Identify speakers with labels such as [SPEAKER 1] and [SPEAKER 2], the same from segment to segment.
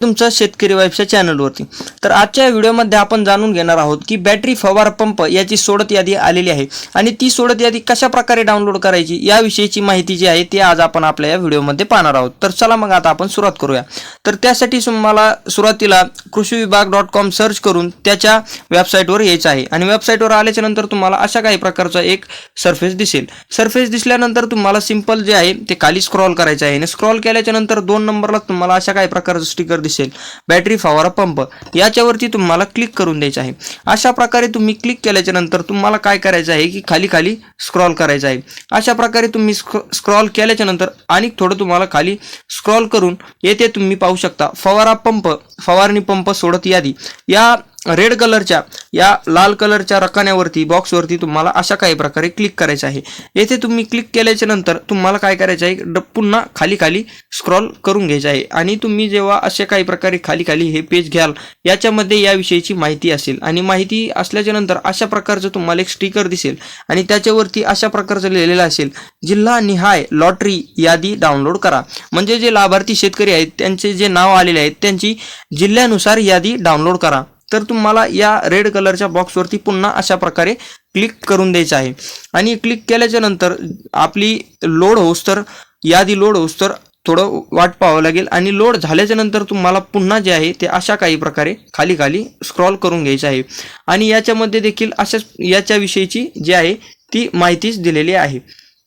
[SPEAKER 1] तुमचं शेतकरी वाईफच्या चॅनलवरती. तर आजच्या व्हिडिओमध्ये आपण जाणून घेणार आहोत की बॅटरी फवार पंप याची सोडत यादी आलेली आहे. आणि ती सोडत यादी कशा प्रकारे डाउनलोड करायची याविषयीची माहिती जी आहे ती आज आपण आपल्या या व्हिडिओमध्ये पाहणार आहोत. तर चला मग आता आपण सुरुवात करूया. तर त्यासाठी तुम्हाला सुरुवातीला कृषी विभाग डॉट कॉम सर्च करून त्याच्या वेबसाईटवर यायचं आहे. आणि वेबसाईटवर आल्याच्यानंतर तुम्हाला अशा काही प्रकारचा एक सरफेस दिसेल. सरफेस दिसल्यानंतर तुम्हाला सिंपल जे आहे ते खाली स्क्रॉल करायचं आहे. आणि स्क्रॉल केल्याच्यानंतर दोन नंबरला तुम्हाला अशा काही प्रकारचं स्टिकर दिसेल. बॅटरी फवारा पंप याच्यावरती तुम्हाला क्लिक करून द्यायचं आहे. अशा प्रकारे तुम्ही क्लिक केल्याच्यानंतर तुम्हाला काय करायचं आहे की खाली खाली स्क्रॉल करायचं आहे. अशा प्रकारे तुम्ही स्क्रॉल केल्याच्यानंतर आणि थोडं तुम्हाला खाली स्क्रॉल करून येथे तुम्ही पाहू शकता फवारा पंप फवारणी पंप सोडत यादी. या रेड कलरच्या या लाल कलरच्या रकान्यावरती बॉक्सवरती तुम्हाला अशा काही प्रकारे क्लिक करायचं आहे. येथे तुम्ही क्लिक केल्याच्यानंतर तुम्हाला काय करायचं आहे? ड- पुन्हा खाली खाली स्क्रॉल करून घ्यायचं आहे. आणि तुम्ही जेव्हा अशा काही प्रकारे खाली खाली हे पेज घ्याल याच्यामध्ये याविषयीची माहिती असेल. आणि माहिती असल्याच्या नंतर अशा प्रकारचं तुम्हाला एक स्टिकर दिसेल. आणि त्याच्यावरती अशा प्रकारचं लिहिलेलं असेल जिल्हा निहाय लॉटरी यादी डाउनलोड करा. म्हणजे जे लाभार्थी शेतकरी आहेत त्यांचे जे नाव आलेले आहेत त्यांची जिल्ह्यानुसार यादी डाउनलोड करा. तर तुम्हाला या रेड कलरच्या बॉक्सवरती पुन्हा अशा प्रकारे क्लिक करून द्यायचं आहे. आणि क्लिक केल्याच्यानंतर आपली लोड होस तर यादी लोड होस तर थोडं वाट पाहावं लागेल. आणि लोड झाल्याच्यानंतर तुम्हाला पुन्हा जे आहे ते अशा काही प्रकारे खाली खाली स्क्रॉल करून घ्यायचं आहे. आणि याच्यामध्ये देखील अशाच याच्याविषयीची जी आहे ती माहितीच दिलेली आहे.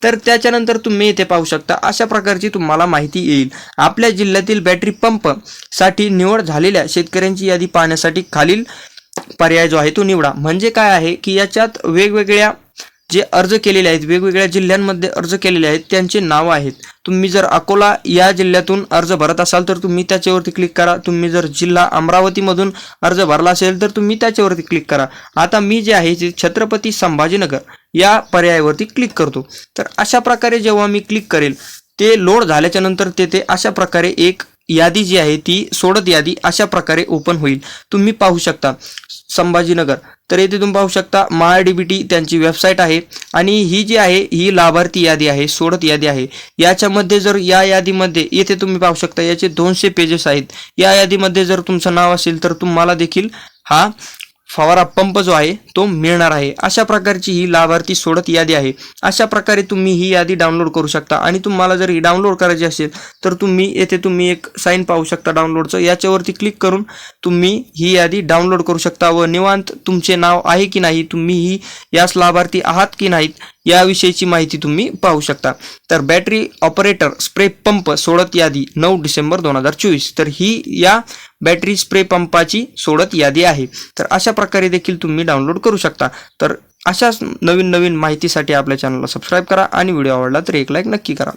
[SPEAKER 1] तर त्याच्यानंतर तुम्ही इथे पाहू शकता अशा प्रकारची तुम्हाला माहिती येईल. आपल्या जिल्ह्यातील बॅटरी पंपसाठी निवड झालेल्या शेतकऱ्यांची यादी पाहण्यासाठी खालील पर्याय जो आहे तो निवडा. म्हणजे काय आहे की याच्यात वेगवेगळ्या जे अर्ज केलेले आहेत वेगवेगळ्या जिल्ह्यांमध्ये अर्ज केलेले आहेत त्यांचे नाव आहेत. तुम्ही जर अकोला या जिल्ह्यातून अर्ज भरत असाल तर तुम्ही त्याच्यावरती क्लिक करा. तुम्ही जर जिल्हा अमरावतीमधून अर्ज भरला असेल तर तुम्ही त्याच्यावरती क्लिक करा. आता मी जे आहे ते छत्रपती संभाजीनगर या पर्यायावरती क्लिक करतो. तर अशा प्रकारे जेव्हा मी क्लिक करेल ते लोड झाल्याच्यानंतर तेथे अशा प्रकारे एक यादी जी आहे ती सोडत यादी अशा प्रकारे ओपन होईल. तुम्ही पाहू शकता. संभाजीनगर. तर येथे तुम्ही पाहू शकता महाडीबीटी त्यांची वेबसाईट आहे आणि ही जी आहे ही लाभार्थी यादी आहे सोडत यादी आहे. याच्यामध्ये जर या यादीमध्ये येथे तुम्ही पाहू शकता याचे दोनशे पेजेस आहेत. या यादीमध्ये जर तुमचं नाव असेल तर तुम्हाला देखील हा फवारा पंप जो आहे तो मिळणार आहे. अशा प्रकारची ही लाभार्थी सोडत यादी आहे. अशा प्रकारे तुम्ही ही यादी डाउनलोड करू शकता. आणि तुम्हाला जर ही डाउनलोड करायची असेल तर तुम्ही येथे तुम्ही एक साईन पाहू शकता डाउनलोडचं. याच्यावरती क्लिक करून तुम्ही ही यादी डाउनलोड करू शकता व निवांत तुमचे नाव आहे की नाही तुम्ही ही यास लाभार्थी आहात की नाहीत याविषयीची माहिती तुम्ही पाहू शकता. तर बॅटरी ऑपरेटर स्प्रे पंप सोडत यादी नऊ डिसेंबर दोन हजार चोवीस. तर ही या बॅटरी स्प्रे पंपाची सोडत यादी आहे. तर अशा प्रकारे देखील तुम्ही डाउनलोड करू शकता. तर अशाच नवीन नवीन माहितीसाठी आपल्या चॅनलला सबस्क्राईब करा आणि व्हिडिओ आवडला तर एक लाईक नक्की करा.